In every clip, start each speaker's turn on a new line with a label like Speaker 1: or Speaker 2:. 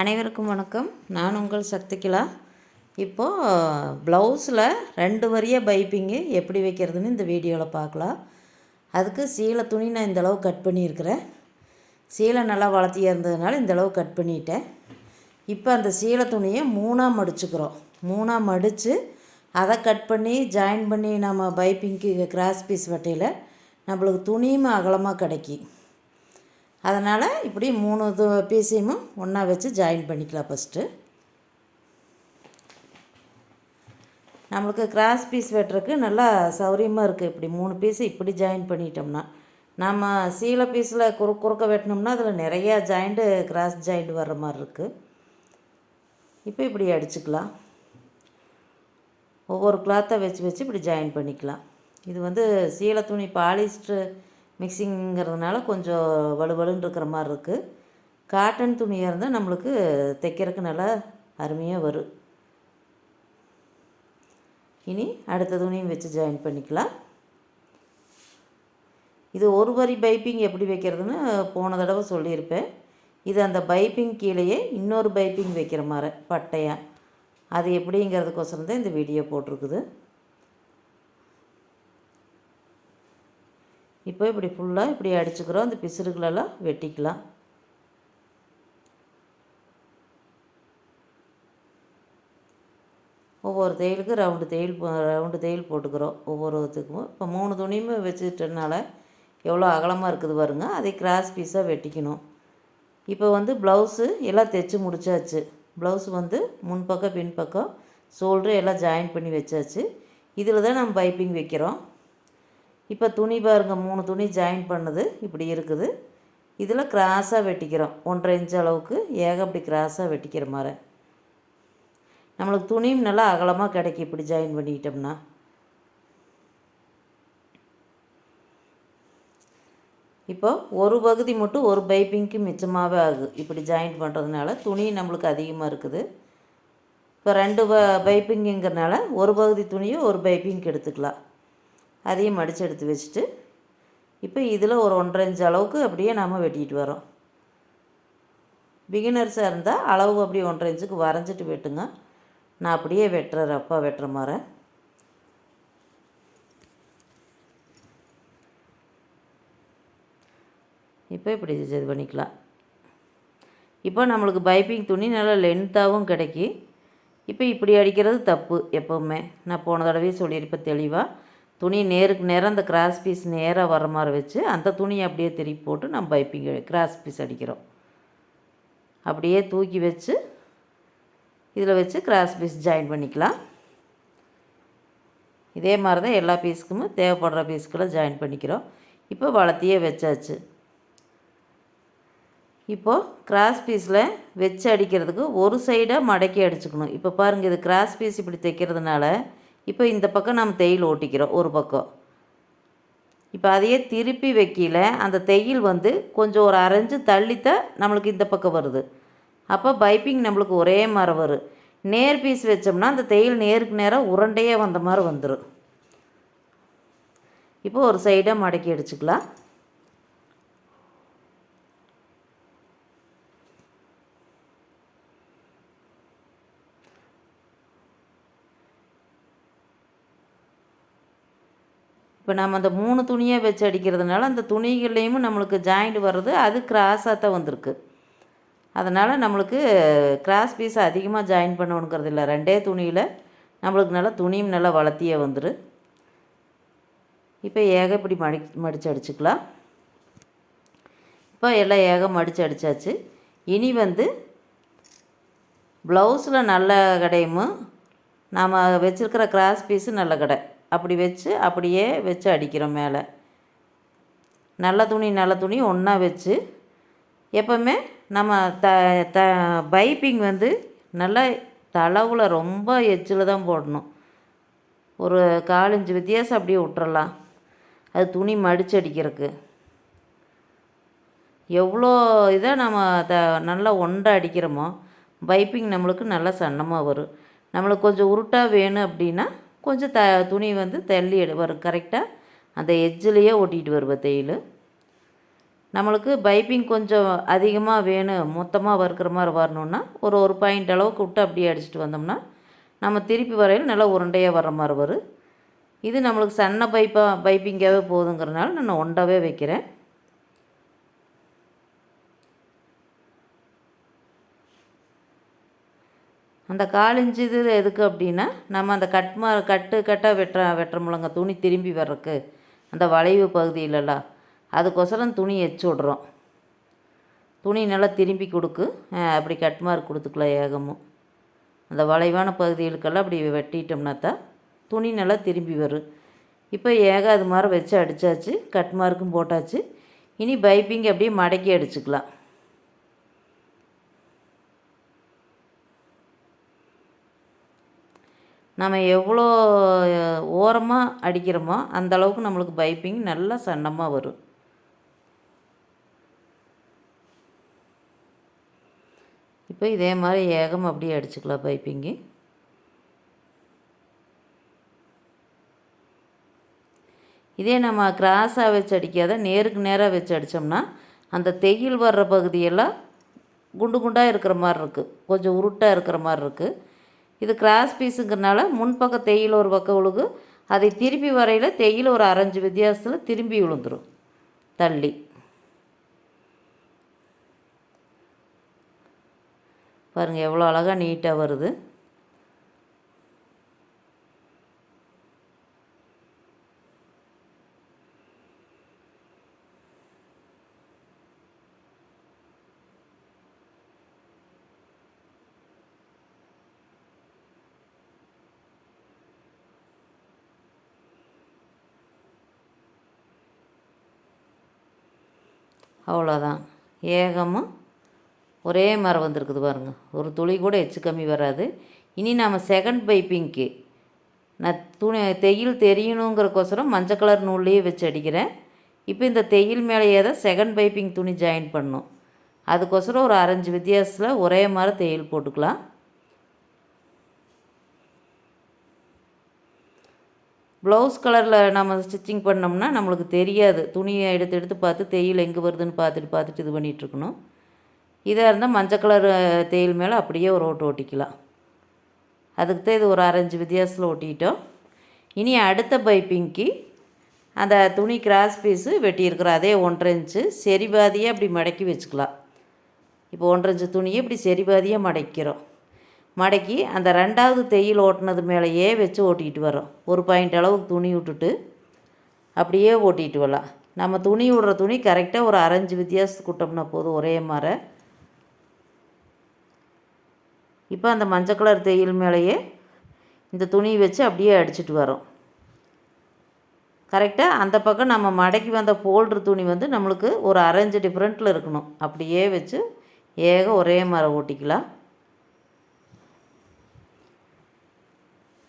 Speaker 1: அனைவருக்கும் வணக்கம். நான் உங்கள் சக்திகிலா. இப்போது ப்ளவுஸில் ரெண்டு வரியாக பைப்பிங்கு எப்படி வைக்கிறதுன்னு இந்த வீடியோவில் பார்க்கலாம் அதுக்கு சீலை துணி நான் இந்தளவு கட் பண்ணியிருக்கிறேன். சீலை நல்லா வளர்த்தியாக இருந்ததுனால இந்தளவு கட் பண்ணிட்டேன். இப்போ அந்த சீலை துணியை மூணாக மடிச்சுக்கிறோம். மூணாக மடித்து அதை கட் பண்ணி ஜாயின் பண்ணி நம்ம பைப்பிங்க்கு கிராஸ் பீஸ் வட்டையில் நம்மளுக்கு துணியும் அகலமாக கிடைக்கும். அதனால் இப்படி மூணு இது பீஸையும் ஒன்றா வச்சு ஜாயின் பண்ணிக்கலாம் ஃபஸ்ட்டு நம்மளுக்கு கிராஸ் பீஸ் வெட்டுறதுக்கு நல்லா சௌரியமாக இருக்குது இப்படி மூணு பீஸு இப்படி ஜாயின் பண்ணிட்டோம்னா நம்ம சீலை பீஸில் குறு குறுக்க வெட்டினோம்னா அதில் நிறையா ஜாயிண்ட்டு கிராஸ் ஜாயிண்ட் வர்ற மாதிரி இருக்குது இப்போ இப்படி அடிச்சுக்கலாம். ஒவ்வொரு கிளாத்தை வச்சு வச்சு இப்படி ஜாயின் பண்ணிக்கலாம். இது வந்து சீலை துணி பாலிஸ்ட்ரு மிக்சிங்கிறதுனால கொஞ்சம் வலுவலுன்னு இருக்கிற மாதிரி இருக்குது காட்டன் துணியாக இருந்தால் நம்மளுக்கு தைக்கிறதுக்கு நல்லா அருமையாக வரும். இனி அடுத்த துணியும் வச்சு ஜாயின் பண்ணிக்கலாம். இது ஒரு வரி பைப்பிங் எப்படி வைக்கிறதுன்னு போன தடவை சொல்லியிருப்பேன். இது அந்த பைப்பிங் கீழேயே இன்னொரு பைப்பிங் வைக்கிற மாதிரி பட்டையாக அது எப்படிங்கிறதுக்கோசரம் தான் இந்த வீடியோ போட்டிருக்குது. இப்போ இப்படி ஃபுல்லாக இப்படி அடிச்சுக்கிறோம். அந்த பிசுறுகளெல்லாம் வெட்டிக்கலாம். ஒவ்வொரு தையலுக்கும் ரவுண்டு தையல் ரவுண்டு தையல் போட்டுக்கிறோம். ஒவ்வொருத்துக்கும் இப்போ மூணு துணியுமே வச்சுட்டனால எவ்வளோ அகலமாக இருக்குது பாருங்க. அதை கிராஸ் பீஸாக வெட்டிக்கணும். இப்போ வந்து ப்ளவுஸு எல்லாம் தைச்சி முடிச்சாச்சு. ப்ளவுஸ் வந்து முன்பக்கம் பின்பக்கம் ஷோல்டரு எல்லாம் ஜாயின் பண்ணி வச்சாச்சு. இதில் தான் நம்ம பைப்பிங் வைக்கிறோம். இப்போ துணி பாருங்கள் மூணு துணி ஜாயின் பண்ணுது இப்படி இருக்குது. இதில் கிராஸாக வெட்டிக்கிறோம். ஒன்றரை இன்ச் அளவுக்கு ஏக அப்படி கிராஸாக வெட்டிக்கிற மாதிரி. நம்மளுக்கு துணியும் நல்லா அகலமாக கிடைக்கும் இப்படி ஜாயின் பண்ணிக்கிட்டோம்னா. இப்போ ஒரு பகுதி மட்டும் ஒரு பைப்பிங்க்கு மிச்சமாகவே ஆகுது. இப்படி ஜாயின் பண்ணுறதுனால துணி நம்மளுக்கு அதிகமாக இருக்குது. இப்போ ரெண்டு ப பைப்பிங்குங்கிறனால ஒரு பகுதி துணியை ஒரு பைப்பிங்க்கு எடுத்துக்கலாம். அதையும் மடித்து எடுத்து வச்சுட்டு இப்போ இதில் ஒரு ஒன்றரை இன்ச்சு அளவுக்கு அப்படியே நாம் வெட்டிட்டு வரோம் பிகினர்ஸாக இருந்தால் அளவு அப்படியே ஒன்றரை இன்ச்சுக்கு வரைஞ்சிட்டு வெட்டுங்க. நான் அப்படியே வெட்டுற அப்பா வெட்டுற மாதிரி. இப்போ இப்படி இது பண்ணிக்கலாம். இப்போ நம்மளுக்கு பைப்பிங் துணி நல்லா லென்த்தாகவும் கிடைக்கி இப்போ இப்படி அடிக்கிறது தப்பு எப்போவுமே. நான் போன தடவையே சொல்லியிருப்பேன் தெளிவாக துணி நேருக்கு நேரம் அந்த கிராஸ் பீஸ் நேராக வர மாதிரி வச்சு அந்த துணியை அப்படியே திருப்பி போட்டு நம்ம பைப்பிங் கிராஸ் பீஸ் அடிக்கிறோம். அப்படியே தூக்கி வச்சு இதில் வச்சு கிராஸ் பீஸ் ஜாயின் பண்ணிக்கலாம். இதே மாதிரி தான் எல்லா பீஸுக்குமே தேவைப்படுற பீஸுக்கெல்லாம் ஜாயின் பண்ணிக்கிறோம். இப்போ வளர்த்தியே வச்சாச்சு. இப்போது கிராஸ் பீஸில் வச்சு அடிக்கிறதுக்கு ஒரு சைடாக மடக்கி அடிச்சுக்கணும். இப்போ பாருங்கள் இது கிராஸ் பீஸ் இப்படி தைக்கிறதுனால இப்போ இந்த பக்கம் நம்ம தையல் ஓட்டிக்கிறோம் ஒரு பக்கம். இப்போ அதையே திருப்பி வைக்கல அந்த தையல் வந்து கொஞ்சம் ஒரு அரைஞ்சு தள்ளித்தான் நம்மளுக்கு இந்த பக்கம் வருது. அப்போ பைப்பிங் நம்மளுக்கு ஒரே மாதிரி வரும் நேர் பீஸ் வச்சோம்னா அந்த தையல் நேருக்கு நேராக உருண்டையே வந்த மாதிரி வந்துடும் இப்போ ஒரு சைடாக மடக்கி அடிச்சுக்கலாம். இப்போ நம்ம அந்த மூணு துணியை வச்சு அடிக்கிறதுனால அந்த துணிகள்லேயும் நம்மளுக்கு ஜாயிண்ட் வர்றது அது கிராஸாக தான் வந்திருக்கு. அதனால் நம்மளுக்கு கிராஸ் பீஸ் அதிகமாக ஜாயின் பண்ணணுங்கிறது இல்லை. ரெண்டே துணியில் நம்மளுக்கு நல்லா துணியும் நல்லா வளர்த்தியே வந்துடும் இப்போ ஏக இப்படி மடி மடித்து அடிச்சுக்கலாம். இப்போ எல்லாம் ஏக மடித்து அடித்தாச்சு இனி வந்து ப்ளவுஸில் நல்ல கடையும் நாம் வச்சுருக்கிற கிராஸ் பீஸு நல்ல கடை. அப்படி வச்சு அப்படியே வச்சு அடிக்கிறோம் மேலே. நல்ல துணி நல்ல துணி ஒன்றா வச்சு எப்போவுமே நம்ம த த பைப்பிங் வந்து நல்லா தளவில் ரொம்ப எச்சில் தான் போடணும். ஒரு காலஞ்சு வித்தியாசம் அப்படியே விட்டுறலாம். அது துணி மடித்து அடிக்கிறதுக்கு. எவ்வளோ இதாக நம்ம த நல்லா ஒண்டை அடிக்கிறோமோ பைப்பிங் நம்மளுக்கு நல்லா சன்னமாக வரும். நம்மளுக்கு கொஞ்சம் உருட்டாக வேணும் அப்படின்னா கொஞ்சம் த துணி வந்து தள்ளி வரும் கரெக்டாக அந்த எஜ்ஜிலையே ஒட்டிகிட்டு வருவேன் தையல். நம்மளுக்கு பைப்பிங் கொஞ்சம் அதிகமாக வேணும் மொத்தமாக வறுக்கிற மாதிரி வரணுன்னா ஒரு ஒரு பாயிண்ட் அளவுக்கு விட்டு அப்படியே அடிச்சுட்டு வந்தோம்னா நம்ம திருப்பி வரையில் நல்லா உருண்டையாக வர்ற மாதிரி வரும். இது நம்மளுக்கு சன்ன பைப்பாக பைப்பிங்காகவே போதுங்கிறனால நான் ஒண்டாவே வைக்கிறேன். அந்த காலிஞ்சு இது எதுக்கு அப்படின்னா நம்ம அந்த கட்மா கட்டு கட்டாக வெட்டுற வெட்டுற முழங்க துணி திரும்பி வர்றதுக்கு அந்த வளைவு பகுதியிலலாம் அதுக்கொசரம் துணி எச்சு விட்றோம். துணி நல்லா திரும்பி கொடுக்கு அப்படி கட் மார்க் கொடுத்துக்கலாம் ஏகமும். அந்த வளைவான பகுதிகளுக்கெல்லாம் அப்படி வெட்டிட்டோம்னா தான் துணி நல்லா திரும்பி வரும் இப்போ ஏக அது மாதிரி வச்சு அடித்தாச்சு கட் மார்க்கும் போட்டாச்சு. இனி பைப்பிங் அப்படியே மடக்கி அடிச்சுக்கலாம். நம்ம எவ்வளோ ஓரமாக அடிக்கிறோமோ அந்த அளவுக்கு நம்மளுக்கு பைப்பிங் நல்லா சன்னமாக வரும். இப்போ இதே மாதிரி ஏகம் அப்படியே அடிச்சுக்கலாம் பைப்பிங்கு. இதே நம்ம கிராஸாக வச்சு அடிக்காத நேருக்கு நேராக வச்சு அடித்தோம்னா அந்த தையல் வர்ற பகுதியெல்லாம் குண்டு குண்டாக இருக்கிற மாதிரி இருக்குது கொஞ்சம் உருட்டாக இருக்கிற மாதிரி இருக்குது இது கிராஸ் பீஸுங்கிறனால முன்பக்கம் தையல் ஒரு பக்கம் விழுகு அதை திருப்பி வரையில் தையல் ஒரு அரைஞ்சு வித்தியாசத்தில் திரும்பி விழுந்துடும் தள்ளி. பாருங்கள் எவ்வளோ அழகாக நீட்டாக வருது. அவ்வளோதான். ஏகமும் ஒரே மரம் வந்திருக்குது பாருங்கள் ஒரு துளி கூட எச்சு கம்மி வராது. இனி நாம் செகண்ட் பைப்பிங்க்கு நான் துணி தையல் தெரியணுங்கிறக்கோசரம் மஞ்சள் கலர் நூல்லையே வச்சு அடிக்கிறேன். இப்போ இந்த தையல் மேலேயே தான் செகண்ட் பைப்பிங் துணி ஜாயின் பண்ணணும் அதுக்கோசரம் ஒரு அரைஞ்சு வித்தியாசத்தில் ஒரே மாதிரி தையல் போட்டுக்கலாம். ப்ளவுஸ் கலரில் நம்ம ஸ்டிச்சிங் பண்ணோம்னா நம்மளுக்கு தெரியாது. துணியை எடுத்து எடுத்து பார்த்து தையல் எங்கே வருதுன்னு பார்த்துட்டு பார்த்துட்டு இது பண்ணிகிட்ருக்கணும் இதாக இருந்தால் மஞ்சள் கலர் தையல் மேலே அப்படியே ஒரு ஓட்டு ஓட்டிக்கலாம். அதுக்கு தான் இது ஒரு அரைஞ்சு வித்தியாசத்தில் ஒட்டிக்கிட்டோம் இனி அடுத்த பைப்பிங்க்கு அந்த துணி கிராஸ் பீஸு வெட்டியிருக்கிற அதே ஒன்றரை இன்ச்சு செரிபாதியாக அப்படி மடக்கி வச்சுக்கலாம். இப்போ ஒன்றரை இன்ச்சு துணியை இப்படி செரிபாதியாக மடக்கிறோம். மடக்கி அந்த ரெண்டாவது தையல் ஓட்டினது மேலேயே வச்சு ஓட்டிக்கிட்டு வரோம். ஒரு பாயிண்ட் அளவுக்கு துணி விட்டுட்டு அப்படியே ஓட்டிகிட்டு வரலாம் நம்ம துணி விடுற துணி கரெக்டாக ஒரு அரைஞ்சு வித்தியாசத்துக்கு விட்டோம்னா போதும் ஒரே மாதிரி இப்போ அந்த மஞ்சள் கலர் தையல் மேலேயே இந்த துணி வச்சு அப்படியே அடிச்சிட்டு வரோம். கரெக்டாக அந்த பக்கம் நம்ம மடக்கி வந்த ஃபோல்ட்ரு துணி வந்து நம்மளுக்கு ஒரு அரைஞ்சு டிஃப்ரெண்ட்டில் இருக்கணும். அப்படியே வச்சு ஏக ஒரே மரம் ஓட்டிக்கலாம்.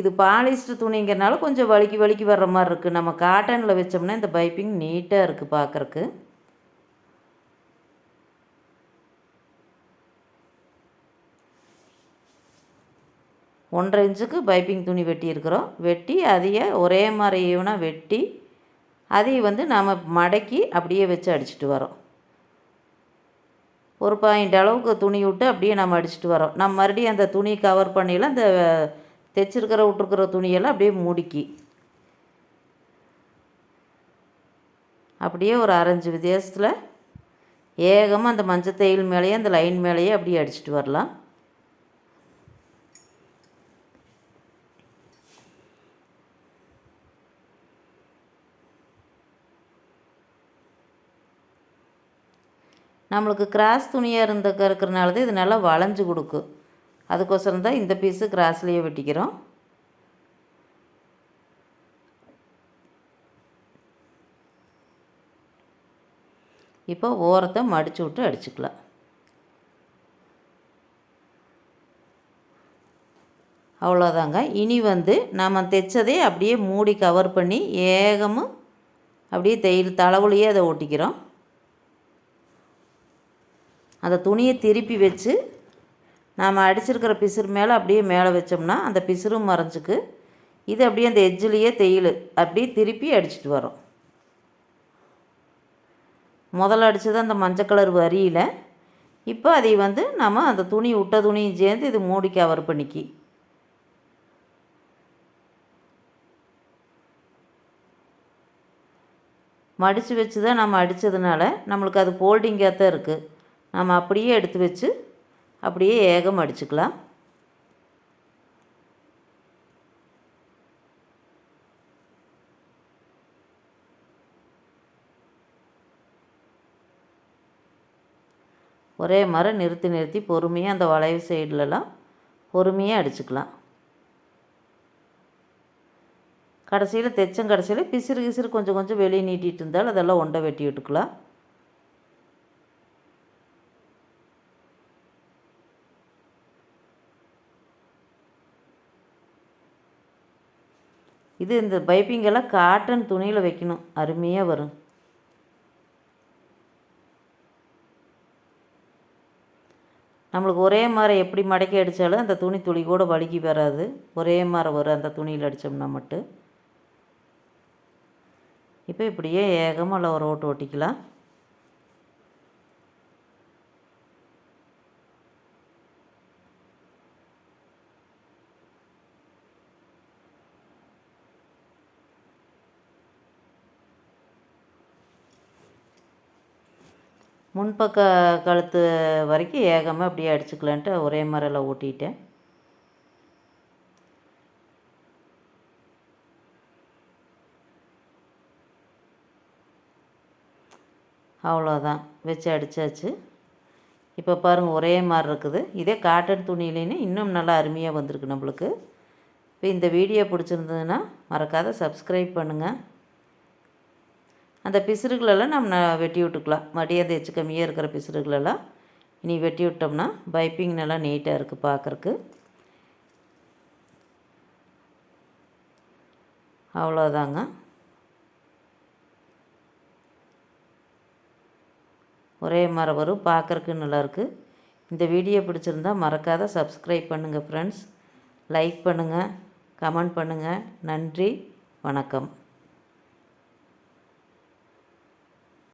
Speaker 1: இது பாலிஸ்டர் துணிங்கிறனால கொஞ்சம் வலிக்கு வலிக்கு வர்ற மாதிரி இருக்குது நம்ம காட்டனில் வச்சோம்னா இந்த பைப்பிங் நீட்டாக இருக்குது பார்க்குறக்கு ஒன்றரை இன்ச்சுக்கு பைப்பிங் துணி வெட்டியிருக்கிறோம் வெட்டி அதையே ஒரே மாதிரி ஈவனாக வெட்டி அதை வந்து நாம் மடக்கி அப்படியே வச்சு அடிச்சிட்டு வரோம். ஒரு பாயிண்ட் அளவுக்கு துணி விட்டு அப்படியே நம்ம அடிச்சிட்டு வரோம். நம்ம மறுபடியும் அந்த துணி கவர் பண்ணியில் அந்த தைச்சிருக்கிற விட்டுருக்கிற துணியெல்லாம் அப்படியே மூடிக்கி. அப்படியே ஒரு அரைஞ்சு வித்தியாசத்தில் ஏகமாக அந்த மஞ்சள் தையல் மேலேயே அந்த லைன் மேலேயே அப்படியே அடிச்சிட்டு வரலாம். நம்மளுக்கு கிராஸ் துணியாக இருந்த இருக்கிறனால தான் இது நல்லா வளைஞ்சு கொடுக்கும். அதுக்கோசரம் தான் இந்த பீஸு கிராஸ்லேயே வெட்டிக்கிறோம். இப்போ ஓரத்தை மடித்து விட்டு அடிச்சுக்கலாம். அவ்வளோதாங்க. இனி வந்து நாம் தைச்சதே அப்படியே மூடி கவர் பண்ணி ஏகமும் அப்படியே தையல் தளவுலையே அதை ஒட்டிக்கிறோம் அந்த துணியை திருப்பி வச்சு நாம் அடிச்சிருக்கிற பிசுறு மேலே அப்படியே மேலே வச்சோம்னா அந்த பிசுறும் மறைஞ்சிக்கு. இது அப்படியே அந்த எஜ்ஜிலேயே தையல். அப்படியே திருப்பி அடிச்சிட்டு வரோம். முதல்ல அடித்தது அந்த மஞ்சள் கலர் வரியில். இப்போ அதை வந்து நம்ம அந்த துணி விட்ட துணியும் சேர்ந்து இது மூடி கவர் பண்ணிக்கி. மடித்து வச்சு தான் நம்ம அடித்ததுனால நம்மளுக்கு அது ஃபோல்டிங்காக தான் இருக்குது நம்ம அப்படியே எடுத்து வச்சு அப்படியே ஏகம் அடிச்சுக்கலாம். ஒரே மாதிரி நிறுத்தி நிறுத்தி பொறுமையாக அந்த வளைவு சைட்லலாம் பொறுமையாக அடிச்சுக்கலாம். கடைசியில் தைச்சம் கடைசியில் பிசிறு கிசிறு கொஞ்சம் கொஞ்சம் வெளியே நீட்டிகிட்டு இருந்தால் அதெல்லாம் ஒண்டை வெட்டி விட்டுக்கலாம். இது இந்த பைப்பிங்கெல்லாம் காட்டன் துணியில் வைக்கணும். அருமையாக வரும். நம்மளுக்கு ஒரே மாதிரி எப்படி மடக்கி அடித்தாலும் அந்த துணி துளி கூட வழுக்கி வராது. ஒரே மாதிரி வரும் அந்த துணியில் அடித்தோம்னா மட்டும். இப்போ இப்படியே ஏகமாக ஒரு ஓட்டு ஓட்டிக்கலாம். முன்பக்க கழுத்து வரைக்கும் ஏகமாக அப்படியே அடிச்சுக்கலான்ட்டு ஒரே மாதிரிலாம் ஓட்டிட்டேன். அவ்வளோதான். வச்சு அடித்தாச்சு இப்போ பாருங்கள் ஒரே மாதிரி இருக்குது. இதே காட்டன் துணியிலேன்னு இன்னும் நல்லா அருமையாக வந்திருக்கு நம்மளுக்கு. இப்போ இந்த வீடியோ பிடிச்சிருந்ததுன்னா மறக்காத சப்ஸ்கிரைப் பண்ணுங்கள் அந்த பிசுறுகளெல்லாம் நம்ம வெட்டி விட்டுக்கலாம். மரியாதை எச்சு கம்மியாக இருக்கிற பிசுறுகளெல்லாம். இனி வெட்டி விட்டோம்னா பைப்பிங் நல்லா நீட்டாக இருக்குது பார்க்குறக்கு அவ்வளோதாங்க. ஒரே மரம் வரும். பார்க்குறக்கு நல்லாயிருக்கு இந்த வீடியோ பிடிச்சிருந்தா மறக்காத சப்ஸ்கிரைப் பண்ணுங்கள் ஃப்ரெண்ட்ஸ் லைக் பண்ணுங்கள் கமெண்ட் பண்ணுங்கள் நன்றி. வணக்கம்.